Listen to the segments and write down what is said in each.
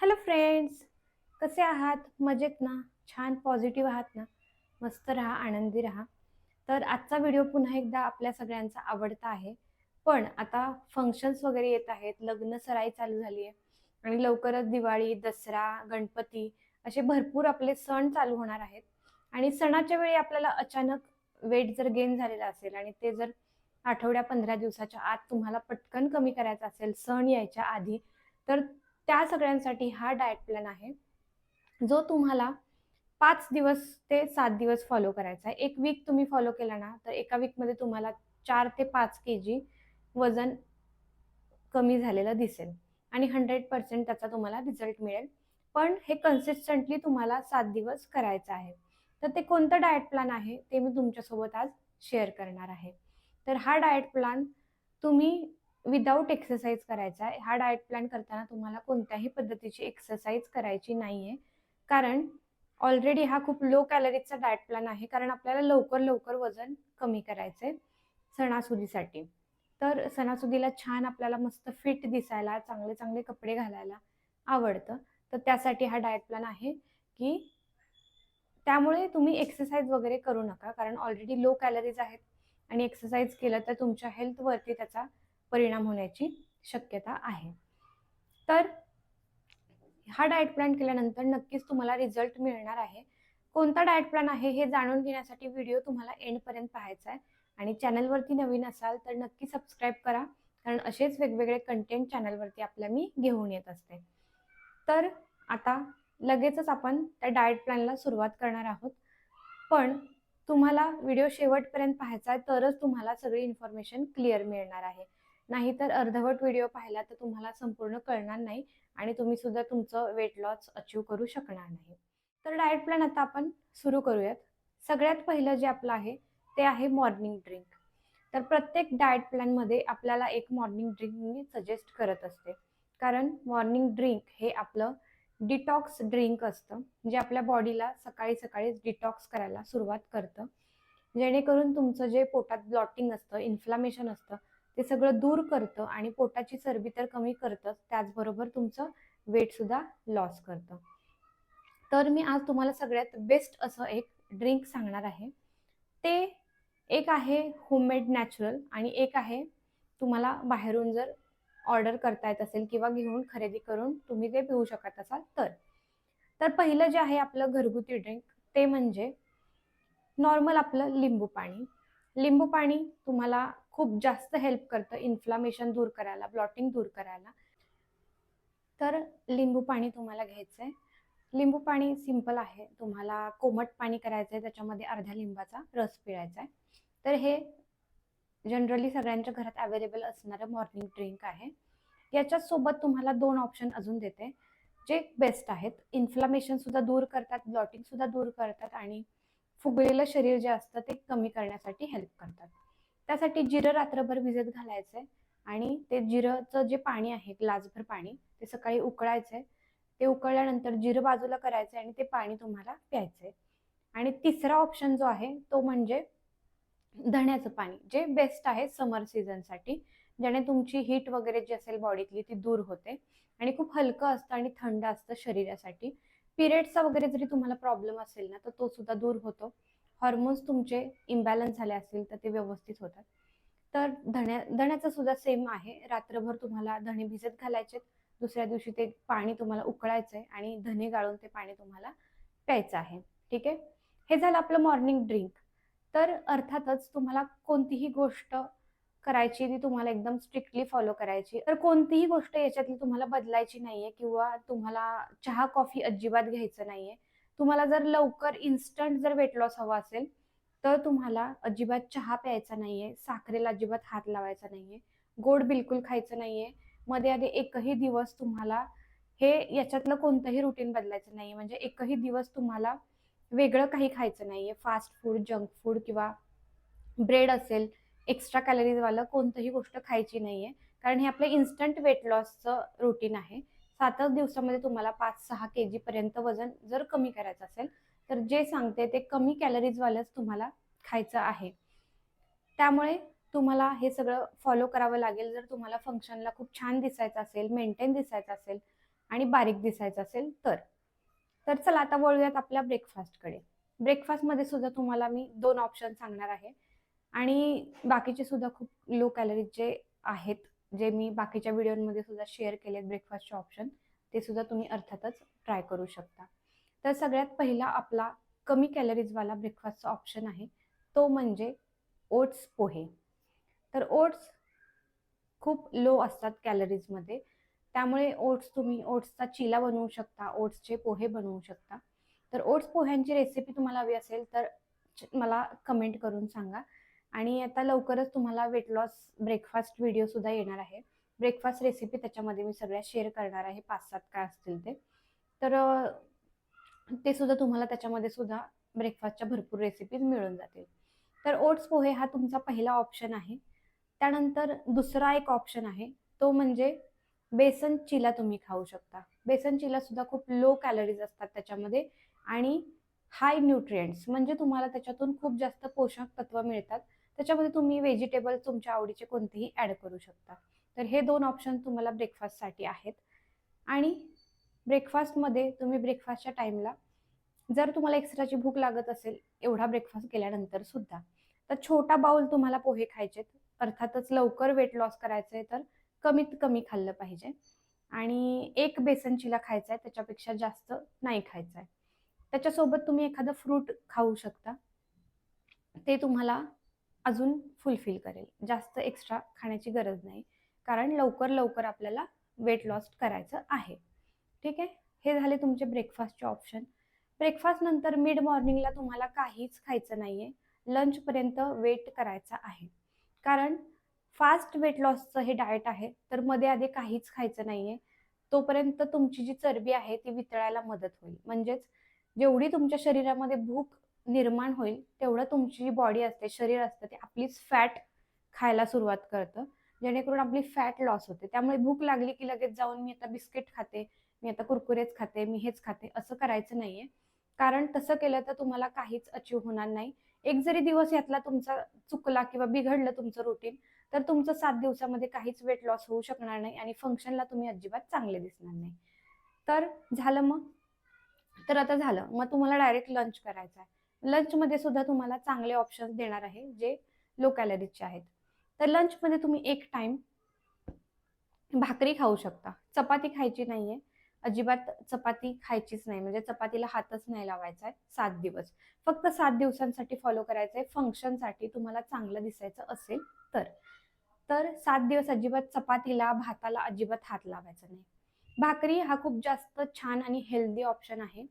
Hello friends कसे आहात? मजेत ना? छान पॉझिटिव्ह आहात ना? मस्त राहा आनंदी राहा. तर आजचा व्हिडिओ पुन्हा एकदा आपल्या सगळ्यांचा आवडता आहे. पण आता फंक्शन्स वगैरे येत आहेत. लग्न सराई चालू झाली आहे आणि लवकरच दिवाळी दसरा गणपती असे भरपूर आपले सण चालू होणार आहेत. आणि सणाच्या वेळी आपल्याला अचानक वेट जर गेन झालेला असेल आणि ते जर आठवड्या पंधरा दिवसाच्या आत तुम्हाला पटकन कमी करायचं असेल सण यायच्या आधी तर त्या सगळ्यांसाठी हा डाएट प्लॅन आहे. जो तुम्हाला पाच दिवस ते सात दिवस फॉलो करायचा आहे. एक वीक तुम्ही फॉलो केला ना तर एका वीकमध्ये तुम्हाला चार ते पाच के जी वजन कमी झालेलं दिसेल. आणि हंड्रेड पर्सेंट त्याचा तुम्हाला रिझल्ट मिळेल. पण हे कन्सिस्टंटली तुम्हाला सात दिवस करायचं आहे. तर ते कोणतं डाएट प्लॅन आहे ते मी तुमच्यासोबत आज शेअर करणार आहे. तर हा डाएट प्लॅन तुम्ही विदाऊट एक्सरसाइज करायचा आहे. हा डाएट प्लॅन करताना तुम्हाला कोणत्याही पद्धतीची एक्सरसाइज करायची नाही आहे कारण ऑलरेडी हा खूप लो कॅलरीजचा डाएट प्लॅन आहे. कारण आपल्याला लवकर लवकर वजन कमी करायचं आहे सणासुदीसाठी. तर सणासुदीला छान आपल्याला मस्त फिट दिसायला चांगले चांगले कपडे घालायला आवडतं. तर त्यासाठी हा डाएट प्लॅन आहे की त्यामुळे तुम्ही एक्सरसाइज वगैरे करू नका. कारण ऑलरेडी लो कॅलरीज आहेत आणि एक्सरसाइज केलं तर तुमच्या हेल्थवरती त्याचा परिणाम होण्याची शक्यता आहे. तर हा डाएट प्लॅन केल्यानंतर नक्कीच तुम्हाला रिझल्ट मिळणार आहे. कोणता डाएट प्लॅन आहे हे जाणून घेण्यासाठी व्हिडिओ तुम्हाला एंडपर्यंत पाहायचा आहे. आणि चॅनलवरती नवीन असाल तर नक्की सबस्क्राईब करा. कारण असेच वेगवेगळे कंटेंट चॅनलवरती आपल्या मी घेऊन येत असते. तर आता लगेचच आपण त्या डाएट प्लॅनला सुरुवात करणार आहोत. पण तुम्हाला व्हिडिओ शेवटपर्यंत पाहायचा आहे तरच तुम्हाला सगळी इन्फॉर्मेशन क्लिअर मिळणार आहे. नाहीतर अर्धवट व्हिडिओ पाहिला तर तुम्हाला संपूर्ण कळणार नाही आणि तुम्ही सुद्धा तुमचं वेट लॉस अचीव करू शकणार नाही. तर डाएट प्लॅन आता आपण सुरू करूयात. सगळ्यात पहिलं जे आपलं आहे ते आहे मॉर्निंग ड्रिंक तर प्रत्येक डाएट प्लॅनमध्ये आपल्याला एक मॉर्निंग ड्रिंक मी सजेस्ट करत असते. कारण मॉर्निंग ड्रिंक हे आपलं डिटॉक्स ड्रिंक असतं जे आपल्या बॉडीला सकाळी सकाळीच डिटॉक्स करायला सुरुवात करतं. जेणेकरून तुमचं जे पोटात ब्लॉटिंग असतं इन्फ्लामेशन असतं ते सगळं दूर करतं आणि पोटाची चरबी तर कमी करतंच त्याचबरोबर तुमचं वेटसुद्धा लॉस करतं. तर मी आज तुम्हाला सगळ्यात बेस्ट असं एक ड्रिंक सांगणार आहे. ते एक आहे होममेड नॅचरल आणि एक आहे तुम्हाला बाहेरून जर ऑर्डर करता येत असेल किंवा घेऊन खरेदी करून तुम्ही ते पिऊ शकत असाल तर. तर पहिलं जे आहे आपलं घरगुती ड्रिंक ते म्हणजे नॉर्मल आपलं लिंबू पाणी लिंबू पाणी तुम्हाला खूप जास्त हेल्प करतं इन्फ्लामेशन दूर करायला ब्लॉटिंग दूर करायला. तर लिंबू पाणी तुम्हाला घ्यायचं आहे लिंबू पाणी सिंपल आहे. तुम्हाला कोमट पाणी करायचं आहे त्याच्यामध्ये अर्ध्या लिंबाचा रस पिळायचा आहे तर हे जनरली सगळ्यांच्या घरात अवेलेबल असणारं मॉर्निंग ड्रिंक आहे. याच्याच सोबत तुम्हाला दोन ऑप्शन अजून देते जे बेस्ट आहेत. इन्फ्लामेशन सुद्धा दूर करतात ब्लॉटिंग सुद्धा दूर करतात आणि फुगलेलं शरीर जे असतं ते कमी करण्यासाठी हेल्प करतात. त्यासाठी जिरं रात्रभर भिजत घालायचं आहे आणि ते जिरंचं जे पाणी आहे ग्लासभर पाणी ते सकाळी उकळायचं ते उकळल्यानंतर जिरं बाजूला करायचं आहे आणि ते पाणी तुम्हाला प्यायचंय. आणि तिसरा ऑप्शन जो आहे तो म्हणजे धण्याचं पाणी जे बेस्ट आहे समर सीझनसाठी ज्याने तुमची हीट वगैरे जी असेल बॉडीतली ती दूर होते. आणि खूप हलकं असतं आणि थंड असतं शरीरासाठी. पिरियडचा वगैरे जरी तुम्हाला प्रॉब्लेम असेल ना तर तो सुद्धा दूर होतो. हॉर्मोन्स तुमचे इम्बॅलन्स झाले असतील तर ते व्यवस्थित होतात. तर धण्या धण्याचं सुद्धा सेम आहे. रात्रभर तुम्हाला धणे भिजत घालायचे दुसऱ्या दिवशी ते पाणी तुम्हाला उकळायचं आहे आणि धणे गाळून ते पाणी तुम्हाला प्यायचं आहे. ठीक आहे? हे झालं आपलं मॉर्निंग ड्रिंक तर अर्थातच तुम्हाला कोणतीही गोष्ट करायची ती तुम्हाला एकदम स्ट्रिक्टली फॉलो करायची. तर कोणतीही गोष्ट याच्यातली तुम्हाला बदलायची नाहीये किंवा तुम्हाला चहा कॉफी अजिबात घ्यायचं नाहीये. तुम्हाला जर लवकर इन्स्टंट जर वेट लॉस हवा असेल तर तुम्हाला अजिबात चहा प्यायचा नाहीये साखरेला अजिबात हात लावायचा नाहीये गोड बिलकुल खायचं नाहीये. मध्ये आधी एकही दिवस तुम्हाला हे याच्यातलं कोणतंही रुटीन बदलायचं नाहीये. म्हणजे एकही दिवस तुम्हाला वेगळं काही खायचं नाहीये. फास्ट फूड जंक फूड किंवा ब्रेड असेल एक्स्ट्रा कॅलरीजवालं कोणतंही गोष्ट खायची नाहीये. कारण हे आपलं इन्स्टंट वेट लॉसचं रुटीन आहे. सातच दिवसामध्ये तुम्हाला पाच सहा के जी पर्यंत वजन जर कमी करायचं असेल तर जे सांगते ते कमी कॅलरीजवालंच तुम्हाला खायचं आहे. त्यामुळे तुम्हाला हे सगळं फॉलो करावं लागेल. जर तुम्हाला फंक्शनला खूप छान दिसायचं असेल मेंटेन दिसायचं असेल आणि बारीक दिसायचं असेल तर. तर चला आता वळूयात आपल्या ब्रेकफास्टकडे ब्रेकफास्टमध्ये सुद्धा तुम्हाला मी दोन ऑप्शन सांगणार आहे. आणि बाकीचे सुद्धा खूप लो कॅलरीजचे आहेत जे मी बाकीच्या व्हिडिओमध्ये सुद्धा शेअर केलेत ब्रेकफास्टचे ऑप्शन ते सुद्धा तुम्ही अर्थातच ट्राय करू शकता. तर सगळ्यात पहिला आपला कमी कॅलरीजवाला ब्रेकफास्टचा ऑप्शन आहे तो म्हणजे ओट्स पोहे. तर ओट्स खूप लो असतात कॅलरीजमध्ये त्यामुळे ओट्स तुम्ही ओट्सचा चिला बनवू शकता ओट्सचे पोहे बनवू शकता. तर ओट्स पोह्यांची रेसिपी तुम्हाला हवी असेल तर मला कमेंट करून सांगा. आणि आता लवकरच तुम्हाला वेट लॉस ब्रेकफास्ट व्हिडिओ सुद्धा येणार आहे. ब्रेकफास्ट रेसिपी त्याच्यामध्ये मी सगळ्या शेअर करणार आहे पाच सात काय असतील ते. तर ते सुद्धा तुम्हाला त्याच्यामध्ये सुद्धा ब्रेकफास्टच्या भरपूर रेसिपीज मिळून जातील. तर ओट्स पोहे हा तुमचा पहिला ऑप्शन आहे. त्यानंतर दुसरा एक ऑप्शन आहे तो म्हणजे बेसन चिला तुम्ही खाऊ शकता. बेसन चिला सुद्धा खूप लो कॅलरीज असतात त्याच्यामध्ये आणि हाय न्यूट्रिएंट्स म्हणजे तुम्हाला त्याच्यातून खूप जास्त पोषक तत्व मिळतात. त्याच्यामध्ये तुम्ही व्हेजिटेबल तुमच्या आवडीचे कोणतेही ॲड करू शकता. तर हे दोन ऑप्शन तुम्हाला ब्रेकफास्टसाठी आहेत. आणि ब्रेकफास्टमध्ये तुम्ही ब्रेकफास्टच्या टाईमला जर तुम्हाला एक्स्ट्राची भूक लागत असेल एवढा ब्रेकफास्ट केल्यानंतर सुद्धा तर छोटा बाउल तुम्हाला पोहे खायचेत. अर्थातच लवकर वेट लॉस करायचं आहे तर कमीत कमी खाल्लं पाहिजे. आणि एक बेसन चिला खायचा आहे त्याच्यापेक्षा जास्त नाही खायचं आहे त्याच्यासोबत तुम्ही एखादं फ्रूट खाऊ शकता. ते तुम्हाला अजून फुलफिल करेल. जास्त एक्स्ट्रा खाण्याची गरज नाही. कारण लवकर लवकर आपल्याला वेट लॉस करायचं आहे. ठीक आहे? हे झाले तुमचे ब्रेकफास्टचे ऑप्शन ब्रेकफास्ट नंतर मिड मॉर्निंगला तुम्हाला काहीच खायचं नाहीये. लंचपर्यंत वेट करायचा आहे. कारण फास्ट वेट लॉसचं हे डाएट आहे तर मध्ये आधी काहीच खायचं नाहीये. तोपर्यंत तुमची जी चरबी आहे ती वितळायला मदत होईल. म्हणजेच जेवढी तुमच्या शरीरामध्ये भूक निर्माण होईल तेवढं तुमची जी बॉडी असते शरीर असतं ते आपलीच फॅट खायला सुरुवात करतं. जेणेकरून आपली फॅट लॉस होते. त्यामुळे भूक लागली की लगेच जाऊन मी आता बिस्किट खाते मी आता कुरकुरेच खाते मी हेच खाते असं करायचं नाहीये. कारण तसं केलं तर तुम्हाला काहीच अचीव होणार नाही. एक जरी दिवस यातला तुमचा चुकला किंवा बिघडलं तुमचं रुटीन तर तुमचं सात दिवसामध्ये काहीच वेट लॉस होऊ शकणार नाही आणि फंक्शनला तुम्ही अजिबात चांगले दिसणार नाही. तर झालं मग? तर आता झालं. मग तुम्हाला डायरेक्ट लंच करायचं आहे. लंचमध्ये सुद्धा तुम्हाला चांगले ऑप्शन्स देणार आहे जे लो कॅलरीजचे आहेत. तर लंचमध्ये तुम्ही एक टाइम भाकरी खाऊ शकता. चपाती खायची नाहीये. अजिबात चपाती खायचीच नाही. म्हणजे चपातीला हातच नाही लावायचा आहे. सात दिवस. फक्त सात दिवसांसाठी फॉलो करायचं आहे. फंक्शनसाठी तुम्हाला चांगलं दिसायचं असेल तर. तर सात दिवस अजिबात चपातीला भाताला अजिबात हात लावायचा नाही. भाकरी हा खूप जास्त छान आणि हेल्दी ऑप्शन आहे.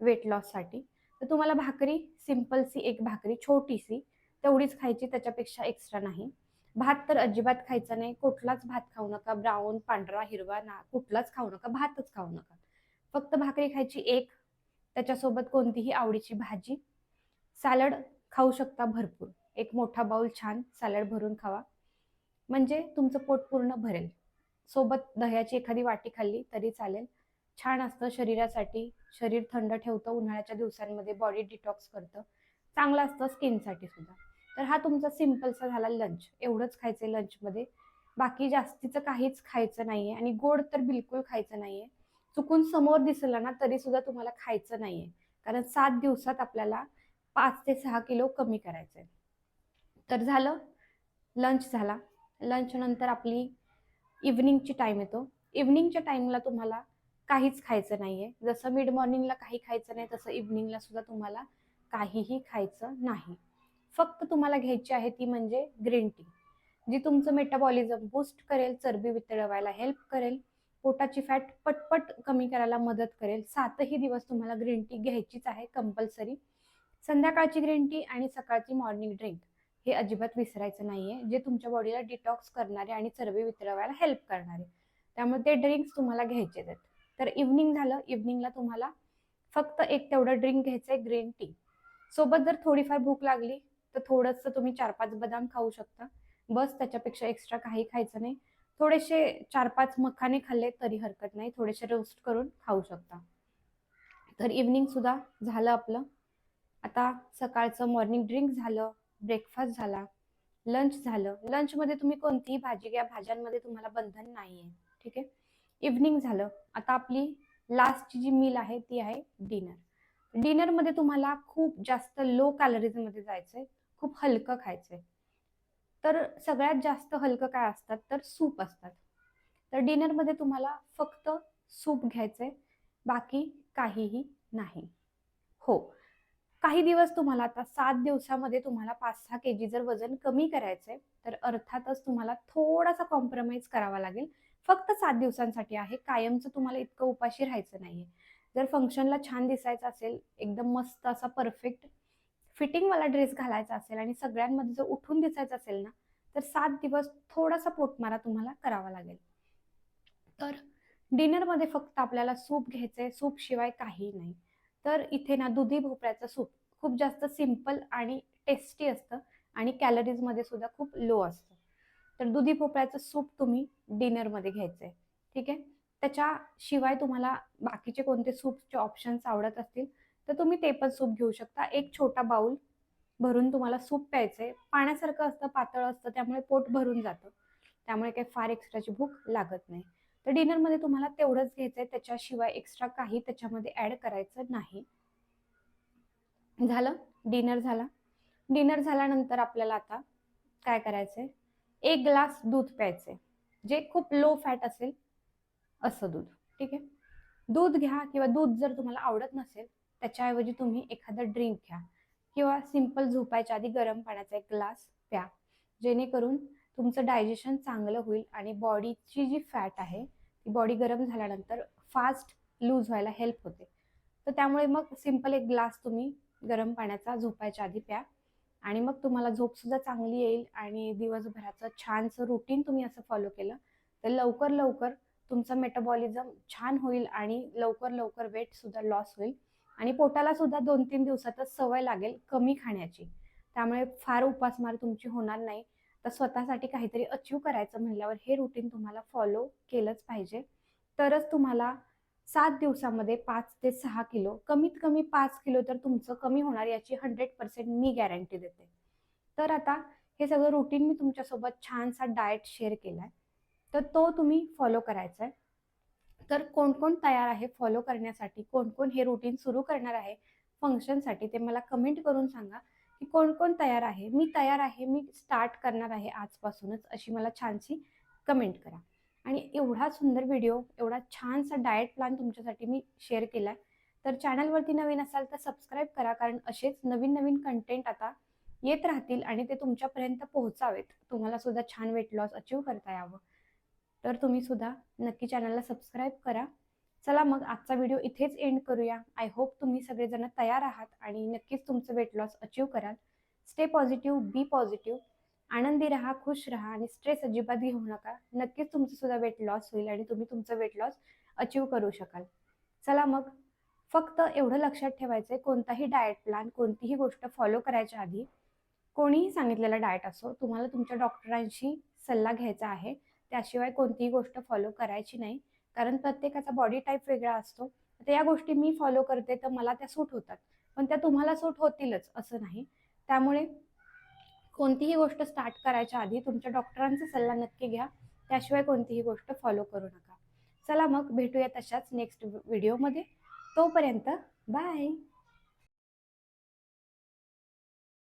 वेट लॉससाठी तर तुम्हाला भाकरी सिम्पलसी एक भाकरी छोटीशी तेवढीच खायची त्याच्यापेक्षा एक्स्ट्रा नाही. भात तर अजिबात खायचा नाही. कुठलाच भात खाऊ नका. ब्राऊन पांढरा हिरवा ना कुठलाच खाऊ नका. भातच खाऊ नका. फक्त भाकरी खायची एक. त्याच्यासोबत कोणतीही आवडीची भाजी. सॅलड खाऊ शकता भरपूर. एक मोठा बाउल छान. सॅलड भरून खावा. म्हणजे तुमचं पोट पूर्ण भरेल. सोबत दह्याची एखादी वाटी खाल्ली तरी चालेल. छान असतं शरीरासाठी. शरीर थंड ठेवतं उन्हाळ्याच्या दिवसांमध्ये बॉडी डिटॉक्स करतं. चांगलं असतं स्किनसाठी सुद्धा. तर हा तुमचा सिम्पलचा झाला लंच एवढंच खायचं लंचमध्ये बाकी जास्तीचं काहीच खायचं नाहीये आणि गोड तर बिलकुल खायचं नाहीये. चुकून समोर दिसलं ना तरी सुद्धा तुम्हाला खायचं नाहीये. कारण सात दिवसात आपल्याला पाच ते सहा किलो कमी करायचं आहे तर झालं. लंच झाला. लंच नंतर आपली इव्हनिंगची टाईम येतो. इव्हनिंगच्या टाईमला तुम्हाला काहीच खायचं नाहीये. जसं मिड मॉर्निंगला काही खायचं नाही तसं इव्हनिंगला सुद्धा तुम्हाला काहीही खायचं नाही. फक्त तुम्हाला घ्यायची आहे ती म्हणजे ग्रीन टी जी तुमचं मेटाबॉलिझम बूस्ट करेल चरबी वितळवायला हेल्प करेल पोटाची फॅट पटपट कमी करायला मदत करेल सातही दिवस तुम्हाला ग्रीन टी घ्यायचीच आहे कंपल्सरी संध्याकाळची ग्रीन टी आणि सकाळची मॉर्निंग ड्रिंक हे अजिबात विसरायचं नाहीये जे तुमच्या बॉडीला डिटॉक्स करणारे आणि चरबी वितळवायला हेल्प करणारे. त्यामुळे ते ड्रिंक्स तुम्हाला घ्यायचे आहेत तर इव्हनिंग झालं. इव्हनिंगला तुम्हाला फक्त एक तेवढं ड्रिंक घ्यायचंय ग्रीन टी सोबत जर थोडीफार भूक लागली तर थोडंसं तुम्ही चार पाच बदाम खाऊ शकता. बस त्याच्यापेक्षा एक्स्ट्रा काही खायचं नाही. थोडेसे चार पाच मखाने खाल्ले तरी हरकत नाही. थोडेसे रोस्ट करून खाऊ शकता. तर इव्हनिंग सुद्धा झालं आपलं. आता सकाळचं मॉर्निंग ड्रिंक झालं ब्रेकफास्ट झाला लंच झालं. लंचमध्ये तुम्ही कोणतीही भाजी घ्या. भाज्यांमध्ये तुम्हाला बंधन नाही आहे ठीक आहे? इव्हनिंग झालं. आता आपली लास्टची जी मील आहे ती आहे डिनर डिनरमध्ये तुम्हाला खूप जास्त लो कॅलरीजमध्ये जायचंय. खूप हलकं खायचंय. तर सगळ्यात जास्त हलकं काय असतात? तर सूप असतात. तर डिनरमध्ये तुम्हाला फक्त सूप घ्यायचंय. बाकी काहीही नाही. हो. काही दिवस तुम्हाला आता सात दिवसामध्ये तुम्हाला पाच सहा के जी जर वजन कमी करायचंय तर अर्थातच तुम्हाला थोडासा कॉम्प्रोमाइज करावा लागेल. फक्त सात दिवसांसाठी आहे. कायमचं तुम्हाला इतकं उपाशी राहायचं नाहीये. जर फंक्शनला छान दिसायचं असेल एकदम मस्त असा परफेक्ट फिटिंगवाला ड्रेस घालायचा असेल आणि सगळ्यांमध्ये जर उठून दिसायचं असेल ना तर सात दिवस थोडासा पोटमारा तुम्हाला करावा लागेल. तर डिनरमध्ये फक्त आपल्याला सूप घ्यायचंय सूप शिवाय काही नाही. तर इथे ना दुधी भोपळ्याचं सूप खूप जास्त सिंपल आणि टेस्टी असतं आणि कॅलरीजमध्ये सुद्धा खूप लो असतं. तर दुधी भोपळ्याचं सूप तुम्ही डिनरमध्ये घ्यायचंय. ठीक आहे? त्याच्याशिवाय तुम्हाला बाकीचे कोणते सूपचे ऑप्शन्स आवडत असतील तर तुम्ही ते पण सूप घेऊ शकता. एक छोटा बाउल भरून तुम्हाला सूप प्यायचंय. पाण्यासारखं असतं पातळ असतं त्यामुळे पोट भरून जातं. त्यामुळे काही फार एक्स्ट्राची भूक लागत नाही. तर डिनरमध्ये तुम्हाला तेवढंच घ्यायचंय. त्याच्याशिवाय एक्स्ट्रा काही त्याच्यामध्ये ऍड करायचं नाही. झालं? डिनर झाला. डिनर झाल्यानंतर आपल्याला आता काय करायचंय? एक ग्लास दूध प्यायचे. जे खूप लो फॅट असेल असं दूध. ठीक आहे? दूध घ्या किंवा दूध जर तुम्हाला आवडत नसेल त्याच्याऐवजी तुम्ही एखादं ड्रिंक घ्या. किंवा सिंपल झोपायच्या आधी गरम पाण्याचा एक ग्लास प्या. जेणेकरून तुमचं डायजेशन चांगलं होईल आणि बॉडीची जी फॅट आहे ती बॉडी गरम झाल्यानंतर फास्ट लूज व्हायला हेल्प होते. तर त्यामुळे मग सिंपल एक ग्लास तुम्ही गरम पाण्याचा झोपायच्या आधी प्या. आणि मग तुम्हाला झोपसुद्धा चांगली येईल आणि दिवसभराचं छानसं रुटीन तुम्ही असं फॉलो केलं तर लवकर लवकर तुमचं मेटाबॉलिझम छान होईल आणि लवकर लवकर वेट सुद्धा लॉस होईल. आणि पोटाला सुद्धा दोन तीन दिवसातच सवय लागेल कमी खाण्याची. त्यामुळे फार उपासमार तुमची होणार नाही. तर स्वतःसाठी काहीतरी अचीव करायचं म्हणल्यावर हे रुटीन तुम्हाला फॉलो केलंच पाहिजे. तरच तुम्हाला सात दिवसामध्ये पाच ते सहा किलो कमीत कमी पाच किलो तर तुमचं कमी होणार याची हंड्रेड पर्सेंट मी गॅरंटी देते. तर आता हे सगळं रुटीन मी तुमच्यासोबत छानसा डाएट शेअर केला आहे तर तो तुम्ही फॉलो करायचा आहे तर कोण कोण तयार आहे फॉलो करण्यासाठी? कोण कोण हे रुटीन सुरू करणार आहे? फंक्शनसाठी ते मला कमेंट करून सांगा की कोण कोण तयार आहे? मी तयार आहे मी स्टार्ट करणार आहे आजपासूनच अशी मला छानशी कमेंट करा. आणि एवढा सुंदर व्हिडिओ एवढा छानसा डाएट प्लॅन तुमच्यासाठी मी शेअर केला आहे तर चॅनलवरती नवीन असाल तर सबस्क्राईब करा कारण असेच नवीन नवीन कंटेंट आता येत राहतील आणि ते तुमच्यापर्यंत पोहोचावेत. तुम्हाला सुद्धा छान वेट लॉस अचीव करता यावं. तर तुम्ही सुद्धा नक्की चॅनलला सबस्क्राईब करा. चला मग आजचा व्हिडिओ इथेच एंड करूया. आय होप तुम्ही सगळेजण तयार आहात आणि नक्कीच तुमचं वेट लॉस अचीव कराल. स्टे पॉझिटिव्ह बी पॉझिटिव्ह आनंदी राहा खुश राहा आणि स्ट्रेस अजिबात घेऊ नका. नक्कीच तुमचं सुद्धा वेट लॉस होईल आणि तुम्ही तुमचं वेट लॉस अचीव करू शकाल. चला मग फक्त एवढं लक्षात ठेवायचंय कोणताही डाएट प्लॅन कोणतीही गोष्ट फॉलो करायच्या आधी कोणीही सांगितलेला डाएट असो तुम्हाला तुमच्या डॉक्टरांशी सल्ला घ्यायचा आहे. त्याशिवाय कोणतीही गोष्ट फॉलो करायची नाही. कारण प्रत्येकाचा बॉडी टाईप वेगळा असतो. तर या गोष्टी मी फॉलो करते तर मला त्या सूट होतात. पण त्या तुम्हाला सूट होतीलच असं नाही. त्यामुळे कोणतीही गोष्ट स्टार्ट करायच्या आधी तुमच्या डॉक्टरांचा सल्ला नक्की घ्या. त्याशिवाय कोणतीही गोष्ट फॉलो करू नका. चला मग भेटूया तशाच नेक्स्ट व्हिडिओमध्ये तोपर्यंत बाय